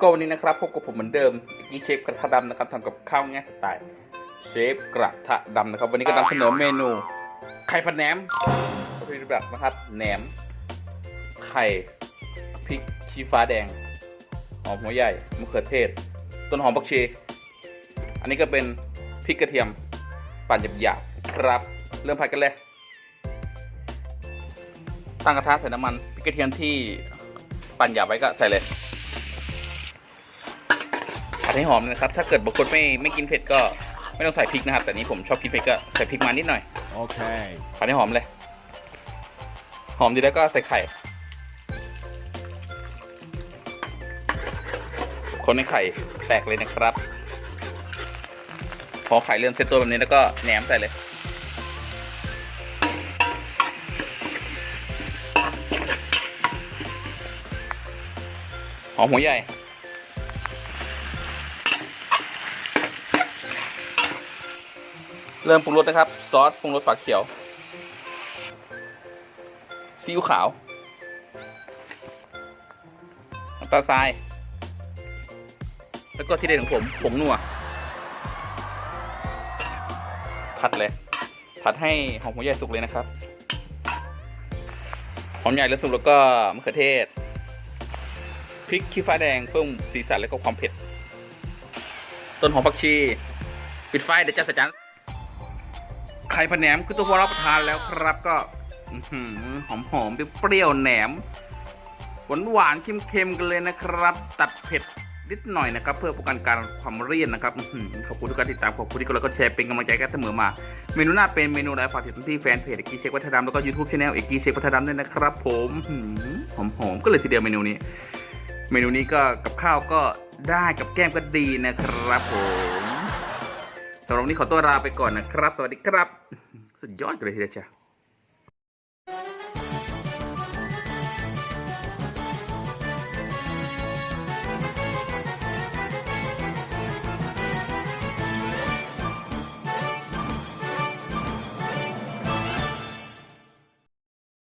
ก็วันนี้นะครับพบกับผมเหมือนเดิมอีกเชฟกระทะดำนะครับทำกับข้าวง่ายสไตล์เชฟกระทะดำนะครับ วันนี้ก็นำเสนอเมนูไข่ผัดแหนมวัตถุดิบหลักนะครับแหนม ไข่พริกชี้ฟ้าแดงหอมหัวใหญ่มะเขือเทศ ต้นหอมผักชี อันนี้ก็เป็นพริกกระเทียมปั่นหยาบๆครับ เริ่มผัดกันเลยตั้งกระทะใส่น้ำมันพริกกระเทียมที่ปั่นหยาบไว้ก็ใส่เลย ผัดให้หอมนะครับ ถ้าเกิดบางคนไม่ไม่กินเผ็ดก็ไม่ต้องใส่พริกนะครับ แต่นี้ผมชอบกินเผ็ดก็ใส่พริกมานิดหน่อย Okay. ผัดให้หอมเลย หอมดีแล้วก็ใส่ไข่ คนให้ไข่แตกเลยนะครับ พอไข่เริ่มเซตตัวแบบนี้แล้วก็แหนมใส่เลยหอมหัวใหญ่ เริ่มปรุงรสนะครับ ซอสปรุงรสฝาเขียวซีอิ๊วขาวน้ำตาลทราย แล้วก็ที่เด็ดของผมผงนัวผัดเลย ผัดให้หอมหัวใหญ่สุกเลยนะครับ หอมใหญ่แล้วสุกแล้วก็มะเขือเทศ พริกขี้ฟ้าแดงเพิ่มสีสันแล้วก็ความเผ็ด ต้นหอมผักชี ปิดไฟเดี๋ยวจะใส่จาน ข่ผัดแหนมคือตัวพอรับประทานแล้วครับก็หอมหอมเปรี้ยวแหนมหวานหวานๆเค็มๆกันเลยนะครับ ตัดเผ็ดนิดหน่อยนะครับ เพื่อป้องกันการความเลี่ยนนะครับขอบคุณทุกการติดตามขอบคุณที่กดไลค์กดแชร์เป็นกำลังใจกันเสมอมา เมนูหน้าเป็นเมนูอะไรฝากติดตามที่แฟนเพจเอกกี้เชฟวัฒนธรรมแล้วก็ยูทูบช anel เอกกี้เชฟวัฒนธรรมด้วยนะครับผมหอมหอมๆก็เลยทีเดียวเมนูนี้ เมนูนี้ก็กับข้าวก็ได้กับแก้มก็ดีนะครับผม สำหรับวันนี้ขอตัวลาไปก่อนนะครับ สวัสดีครับ สุดยอดเลยทีเดียว